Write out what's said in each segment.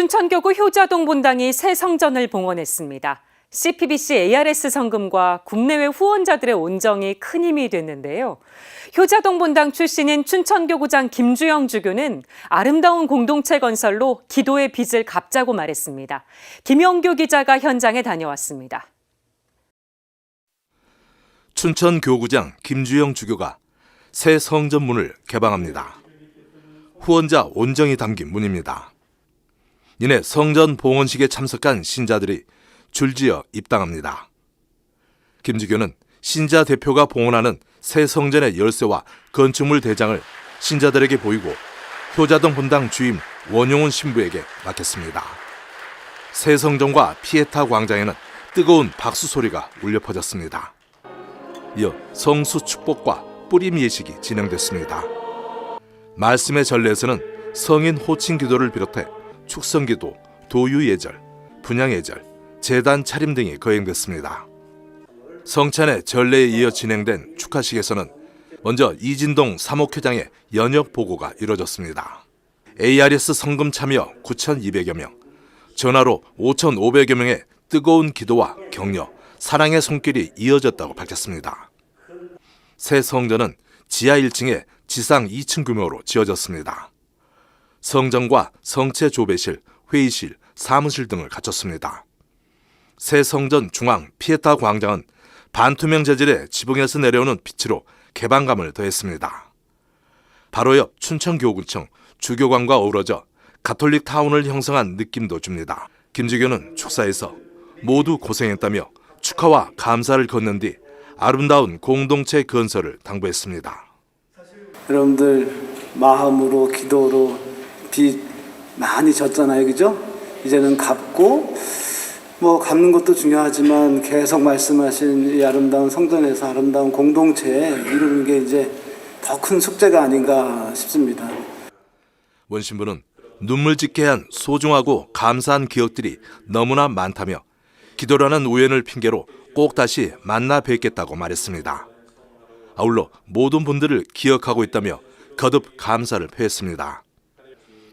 춘천교구 효자동 본당이 새 성전을 봉헌했습니다. CPBC ARS 성금과 국내외 후원자들의 온정이 큰 힘이 됐는데요. 효자동 본당 출신인 춘천교구장 김주영 주교는 아름다운 공동체 건설로 기도의 빚을 갚자고 말했습니다. 김영교 기자가 현장에 다녀왔습니다. 춘천 교구장 김주영 주교가 새 성전문을 개방합니다. 후원자 온정이 담긴 문입니다. 이내 성전 봉헌식에 참석한 신자들이 줄지어 입당합니다. 김 주교는 신자 대표가 봉헌하는 새 성전의 열쇠와 건축물 대장을 신자들에게 보이고 효자동 본당 주임 원용훈 신부에게 맡겼습니다. 새 성전과 피에타 광장에는 뜨거운 박수 소리가 울려 퍼졌습니다. 이어 성수 축복과 뿌림 예식이 진행됐습니다. 말씀의 전례에서는 성인 호칭 기도를 비롯해 축성 기도, 도유 예절, 분양 예절, 재단 차림 등이 거행됐습니다. 성찬의 전례에 이어 진행된 축하식에서는 먼저 이진동 사목회장의 연역 보고가 이뤄졌습니다. ARS 성금 참여 9,200여 명, 전화로 5,500여 명의 뜨거운 기도와 격려, 사랑의 손길이 이어졌다고 밝혔습니다. 새 성전은 지하 1층에 지상 2층 규모로 지어졌습니다. 성전과 성체 조배실, 회의실, 사무실 등을 갖췄습니다. 새 성전 중앙 피에타 광장은 반투명 재질의 지붕에서 내려오는 빛으로 개방감을 더했습니다. 바로 옆 춘천교구청 주교관과 어우러져 가톨릭 타운을 형성한 느낌도 줍니다. 김주교는 축사에서 모두 고생했다며 축하와 감사를 건넨 뒤 아름다운 공동체 건설을 당부했습니다. 여러분들 마음으로 기도로 빚 많이 졌잖아요, 그죠? 이제는 갚고 뭐 갚는 것도 중요하지만 계속 말씀하신 이 아름다운 성전에서 아름다운 공동체 이루는 게 이제 더 큰 숙제가 아닌가 싶습니다. 원신부는 눈물 짓게 한 소중하고 감사한 기억들이 너무나 많다며 기도라는 우연을 핑계로 꼭 다시 만나 뵙겠다고 말했습니다. 아울러 모든 분들을 기억하고 있다며 거듭 감사를 표했습니다.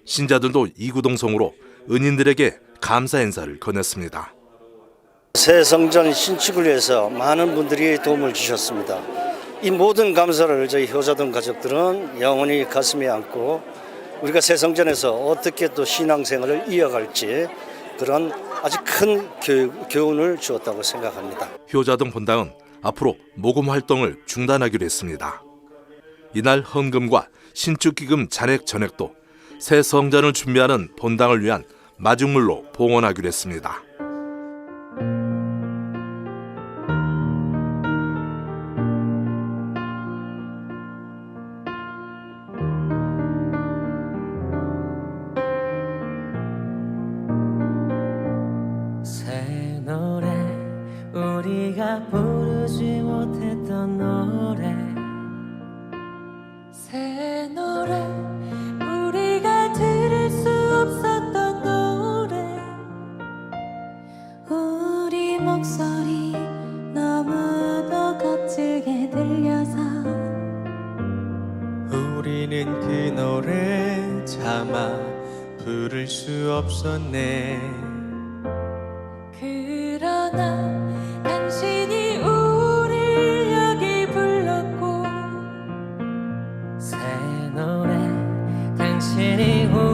신자들도 이구동성으로 은인들에게 감사 인사를 건넸습니다. 새 성전 신축을 위해서 많은 분들이 도움을 주셨습니다. 이 모든 감사를 저희 효자동 가족들은 영원히 가슴에 안고 우리가 새 성전에서 어떻게 또 신앙생활을 이어갈지 그런 아주 큰 교, 교훈을 주었다고 생각합니다. 효자동 본당은 앞으로 모금 활동을 중단하기로 했습니다. 이날 헌금과 신축기금 잔액 전액도 새 성전을 준비하는 본당을 위한 마중물로 봉헌하기로 했습니다. 우리 목소리 너무도 거칠게 들려서 우리는 그 노래 차마 부를 수 없었네. 그러나 당신이 우릴 여기 불렀고 새 노래 당신이 우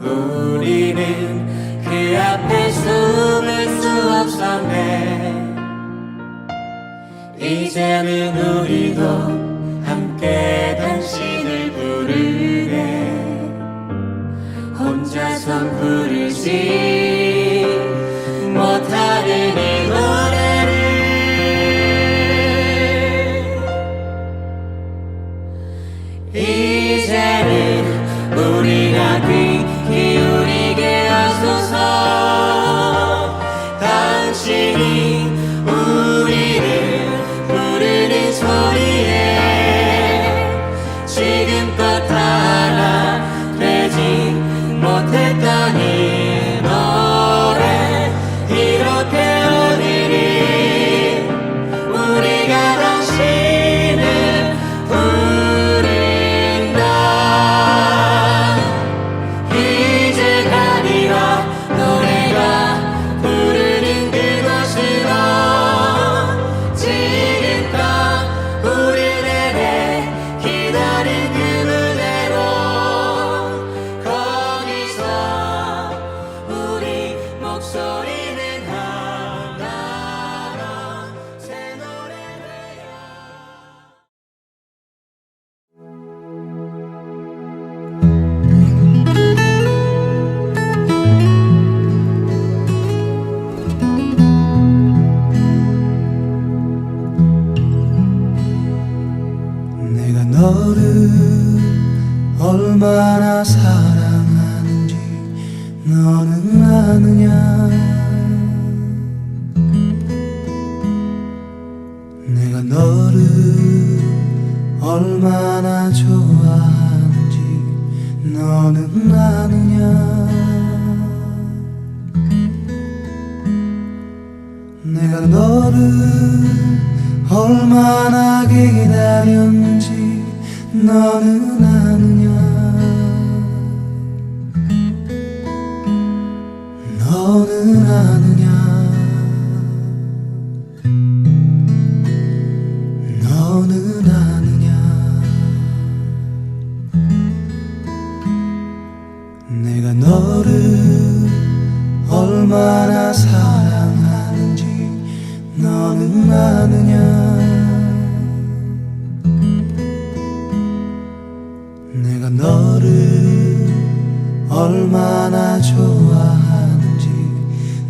우리는 그 앞에 숨을 수 없었네. 이제는 우리도 함께 당신을 부르네. 혼자선 부르지 못했 얼마나 사랑하는지 너는 아느냐? 내가 너를 얼마나 좋아하는지 너는 아느냐? 내가 너를 얼마나 기다렸는지 너는 아느냐 너는 아느냐? 너는 아느냐? 내가 너를 얼마나 사랑하는지 너는 아느냐? 너를 얼마나 좋아하는지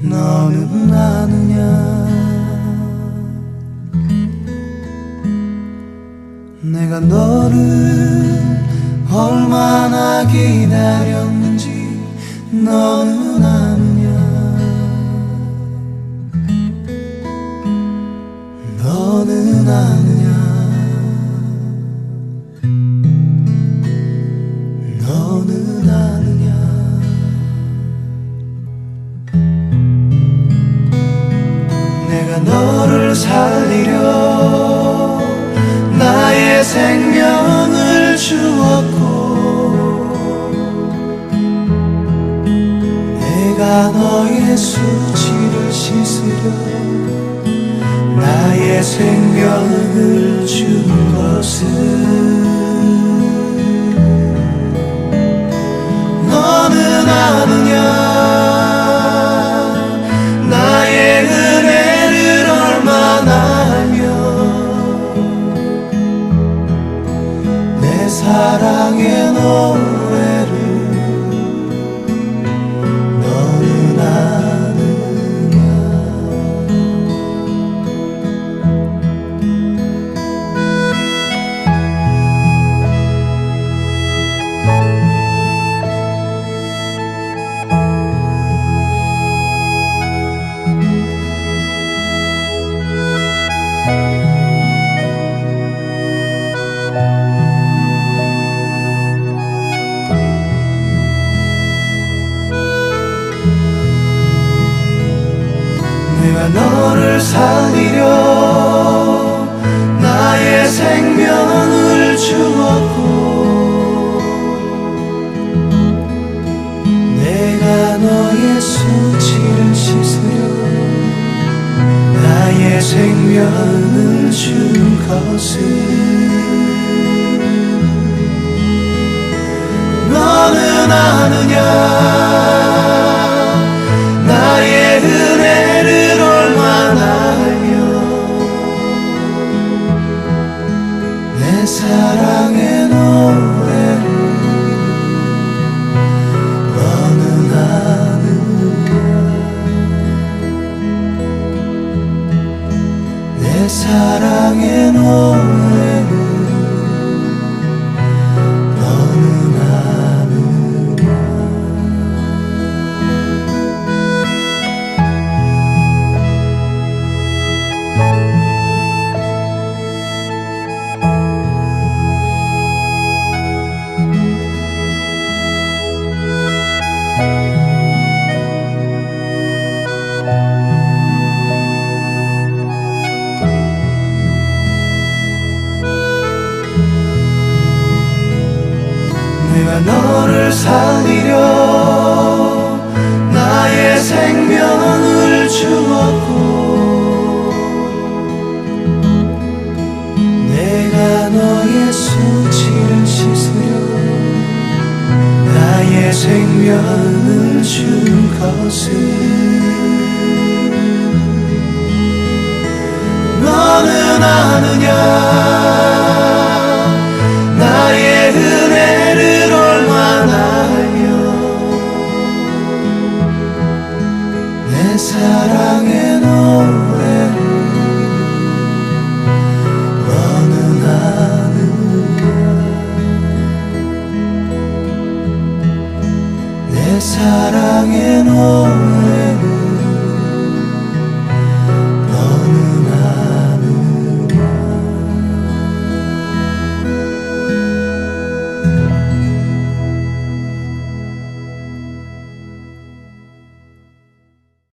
너는 아느냐? 내가 너를 얼마나 기다렸는지 너는 아느냐? 너는 아느냐 내가 너의 수치를 씻으려 나의 생명을 준 것은 너는 아느냐? 나의 은혜를 얼마나 알며 내 노래를 너 내가 너를 살리려 나의 생명을 주었고 내가 너의 수치를 씻으려 나의 생명